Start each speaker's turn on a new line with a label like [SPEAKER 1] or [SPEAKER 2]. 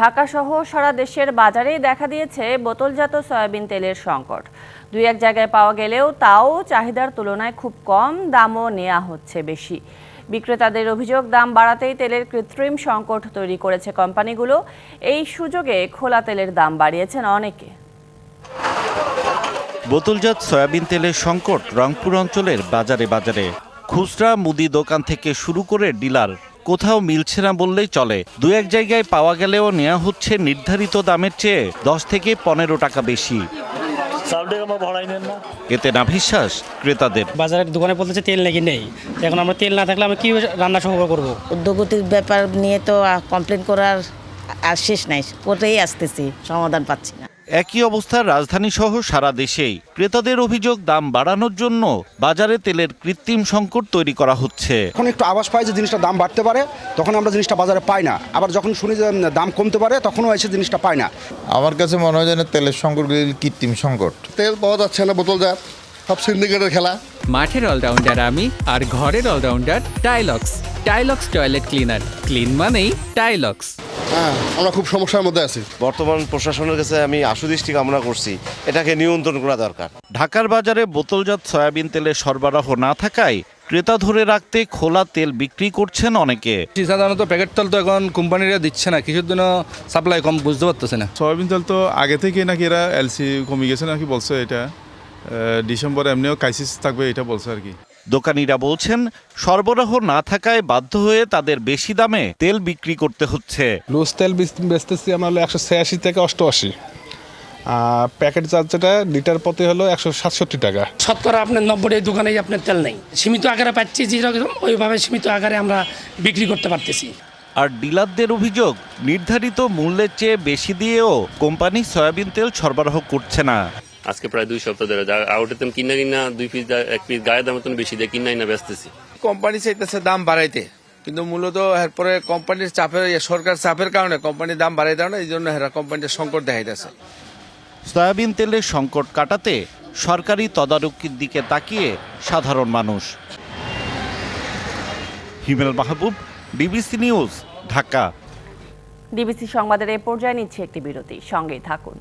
[SPEAKER 1] ঢাকাসহ সারা দেশের বাজারেই দেখা দিয়েছে বোতলজাত সয়াবিন তেলের সংকট। দুই এক জায়গায় পাওয়া গেলেও তাও চাহিদার তুলনায় খুব কম, দামও নেওয়া হচ্ছে বেশি। বিক্রেতাদের অভিযোগ, দাম বাড়াতেই তেলের কৃত্রিম সংকট তৈরি করেছে কোম্পানিগুলো। এই সুযোগে খোলা তেলের দাম বাড়িয়েছেন অনেকে।
[SPEAKER 2] বোতলজাত সয়াবিন তেলের সংকট রংপুর অঞ্চলের বাজারে বাজারে। খুচরা, মুদি দোকান থেকে শুরু করে ডিলার কোথাও মিলছে না বললেই চলে। দু এক জায়গায় পাওয়া গেলেও নেওয়া হচ্ছে নির্ধারিত দামের চেয়ে দশ থেকে পনেরো টাকা বেশি। এতে না বিশ্বাস ক্রেতাদের।
[SPEAKER 3] বাজারের দোকানে বলতেছে তেল নাকি নেই। এখন আমরা তেল না থাকলে আমরা কি রান্না সংগ্রহ করব?
[SPEAKER 4] উদ্যোগতির ব্যাপার নিয়ে তো কমপ্লেন করার আর শেষ নাই। কোথায় আসতেছি? সমাধান পাচ্ছি না।
[SPEAKER 2] একই অবস্থা রাজধানী সহ সারা দেশেই। ক্রেতাদের অভিযোগ দাম বাড়ানোর জন্য বাজারে তেলের কৃত্রিম সংকট তৈরি করা হচ্ছে।
[SPEAKER 5] এখন একটু আভাস পাই যে জিনিসটা দাম বাড়তে পারে তখন আমরা জিনিসটা বাজারে পাই না। আবার যখন শুনি যে দাম কমতে পারে তখনও এসে জিনিসটা পাই না।
[SPEAKER 6] আমার কাছে মনে হয় যেন তেলের সংকটগুলি কৃত্রিম সংকট।
[SPEAKER 7] তেল পাওয়া যাচ্ছে না বোতলজাত সব সিন্ডিকেটের খেলা।
[SPEAKER 8] মাঠের অলরাউন্ডার আমি আর ঘরের allrounder Tylox. Tylox toilet cleaner. Clean মানেই টাইলক্স।
[SPEAKER 7] হ্যাঁ আমরা খুব সমস্যার মধ্যে আছি।
[SPEAKER 9] বর্তমান প্রশাসনের কাছে আমি আশুদৃষ্টি কামনা করছি। এটাকে নিয়ন্ত্রণ করা দরকার।
[SPEAKER 2] ঢাকার বাজারে বোতলজাত সয়াবিন তেলের সরবরাহ না থাকায় ক্রেতা ধরে রাখতে খোলা তেল বিক্রি করছেন অনেকে।
[SPEAKER 10] সাধারণত প্যাকেট তেল তো এখন কোম্পানিরা দিচ্ছে না কিছুর জন্য সাপ্লাই কম বুঝতে পারতেছে না।
[SPEAKER 11] সয়াবিন তেল তো আগে থেকে নাকি এরা এলসি কমে গেছে নাকি বলছে এটা ডিসেম্বরে এমনিও ক্রাইসিস থাকবে এটা বলছে আর কি।
[SPEAKER 2] দোকানিরা বলছেন সরবরাহ না থাকায় বাধ্য হয়ে তাদের বেশি দামে তেল বিক্রি করতে হচ্ছে।
[SPEAKER 11] লুজ তেল বেচ- বেচতেছি আমরা হলো একশো ছিয়াশি থেকে অষ্টআশি। আর প্যাকেট চার্জ যেটা লিটার প্রতি হলো একশো সাতষট্টি টাকা।
[SPEAKER 3] শতকরা আপনার নব্বই দোকানেই আপনার তেল নেই। সীমিত আকারে পাচ্ছি যেরকম ওইভাবে সীমিত আকারে আমরা বিক্রি করতে পারতেছি।
[SPEAKER 2] আর ডিলারদের অভিযোগ নির্ধারিত মূল্যের চেয়ে বেশি দিয়েও কোম্পানি সয়াবিন তেল সরবরাহ করছে না।
[SPEAKER 12] আজকে প্রায় দুই সপ্তাহ ধরে দাম কিনা কিনা দুই পিস এক পিস গায়ের দামের মতন বেশি দিয়ে কিনা কিনা বেচতেছি।
[SPEAKER 10] কোম্পানি চাইতেছে দাম বাড়াইতে কিন্তু মূলত এরপরে কোম্পানির চাপের সরকার চাপের কারণে কোম্পানির দাম বাড়াই দেয় না এই জন্য হেরা কোম্পানির সংকট দেখাইতেছে।
[SPEAKER 2] সয়াবিন তেলের সংকট কাটাতে সরকারি তদারকির দিকে তাকিয়ে সাধারণ মানুষ। Himel Mahbub DBC news Dhaka.
[SPEAKER 1] DBC সংবাদের এ পর্যায়ে নিচ্ছে একটি বিরতি সঙ্গেই থাকুন।